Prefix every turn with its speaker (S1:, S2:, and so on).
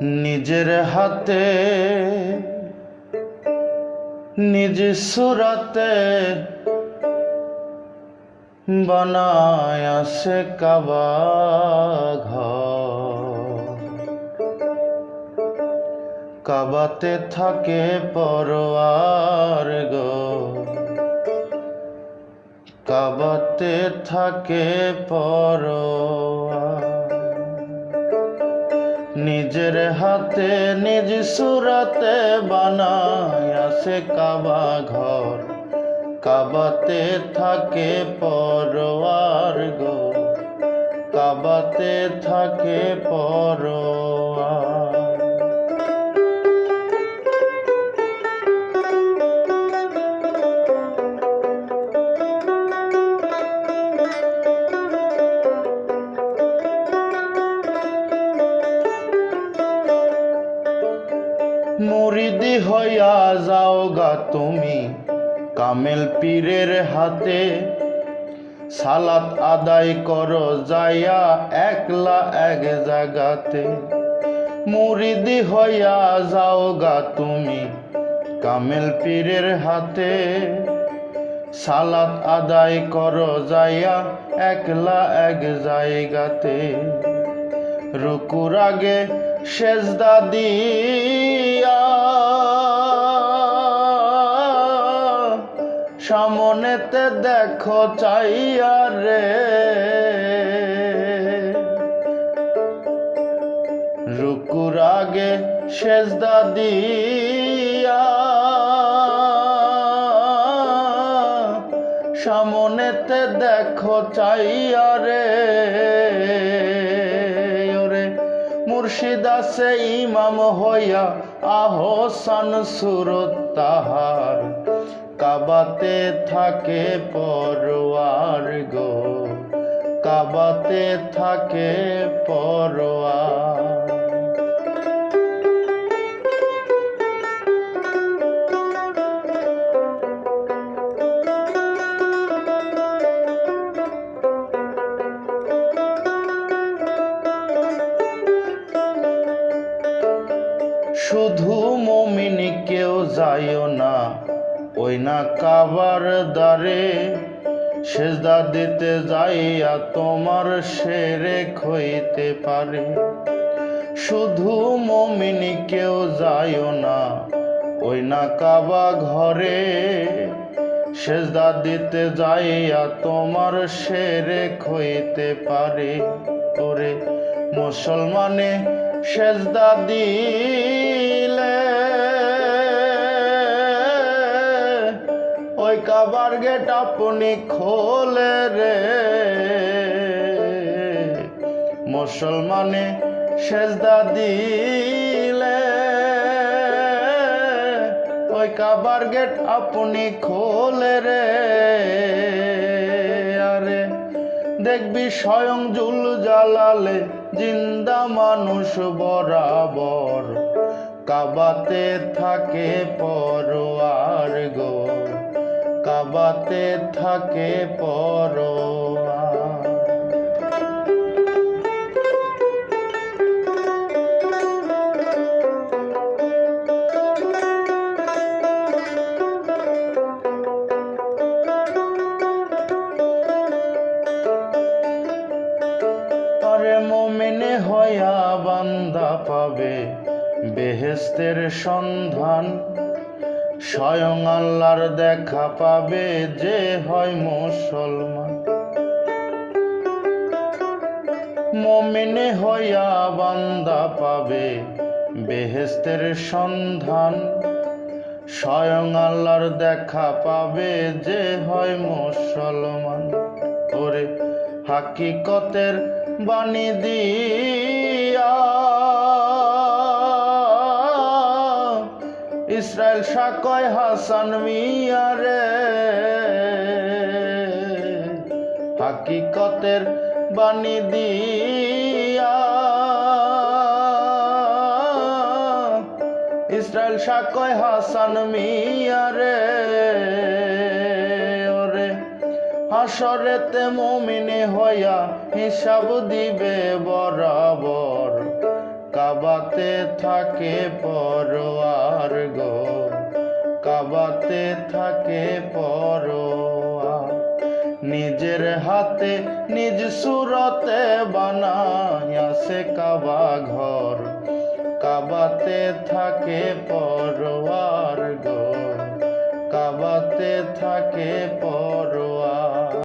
S1: নিজের হাতে নিজ সুরাতে বানায় আসে কাবা কাবাতে থাকে পরোয়ার গো। কাবাতে থাকে পরোয়ার নিজের হাতে নিজ সুরাতে বানায় আসে কাবা ঘর। কাবাতে থাকে পরোয়ার গো। কাবাতে থাকে পরোয়ার মুরিদি হইয়া যাও গা তুমি। কামেল পীরের হাতে সালাত আদায় করো, যাইয়া একলা এক জায়গাতে মুরিদি হইয়া যাও গা তুমি, কামেল পীরের হাতে সালাত আদায় করো, যাইয়া একলা এক জায়গাতে। রুকুর আগে সেজদা দিয়া। সামনেতে দেখো চাইয়া রে। রুকুর আগে সেজদা দিয়া। সামনেতে দেখো চাইয়া রে। মুর্শিদ আছে ইমাম হইয়া আহসান সুরত তাহার। কাবাতে থাকে পরোয়ার গো কাবাতে থাকে পরোয়ার। শুধু মমিনি কেউ যাইও না। ওই না কাবার দ্বারে সেজদা দিতে যাইয়া তোমার সেরে খইতে পারে। শুধু মমিনি কেউ যাইও না। ওই না কাবা ঘরে সেজদা দিতে যাইয়া তোমার সেরে খইতে পারে। ওরে মুসলমানে সেজদা দিলে। ওই কাবার গেট আপনি খোলে রে। মুসলমানে সেজদা দিলে। ওই কাবার গেট আপনি খোলে রে। আরে দেখবি স্বয়ং জুল জালালে জিন্দা মানুষ বরাবর কাবাতে থাকে পরোয়ার গো কাবাতে থাকে পরোয়ার। হইয়া বান্দা পাবে বেহেস্তের সন্ধান। স্বয়ং আল্লাহর দেখা পাবে যে হয় মুসলমান। মমিনে হইয়া বান্দা পাবে বেহেস্তের সন্ধান। স্বয়ং আল্লাহর দেখা পাবে যে হয় মুসলমান। ওরে হাকিকতের বাণী দিয়া। ইসরায়েল সাকয় হাসান মিয়ারে। হাকিকতের বাণী দিয়া। ইসরায়েল সাকয় হাসান মিয়ারে। হাসরেতে মমিনে হইয়া হিসাব দিবে বরাবর। কাবাতে থাকে পরোয়ার গো, কাবাতে থাকে পরোয়ার। নিজের হাতে নিজ সুরতে বানায় সে কাবা ঘর, কাবাতে থাকে পরোয়ার গো, কাবাতে থাকে পর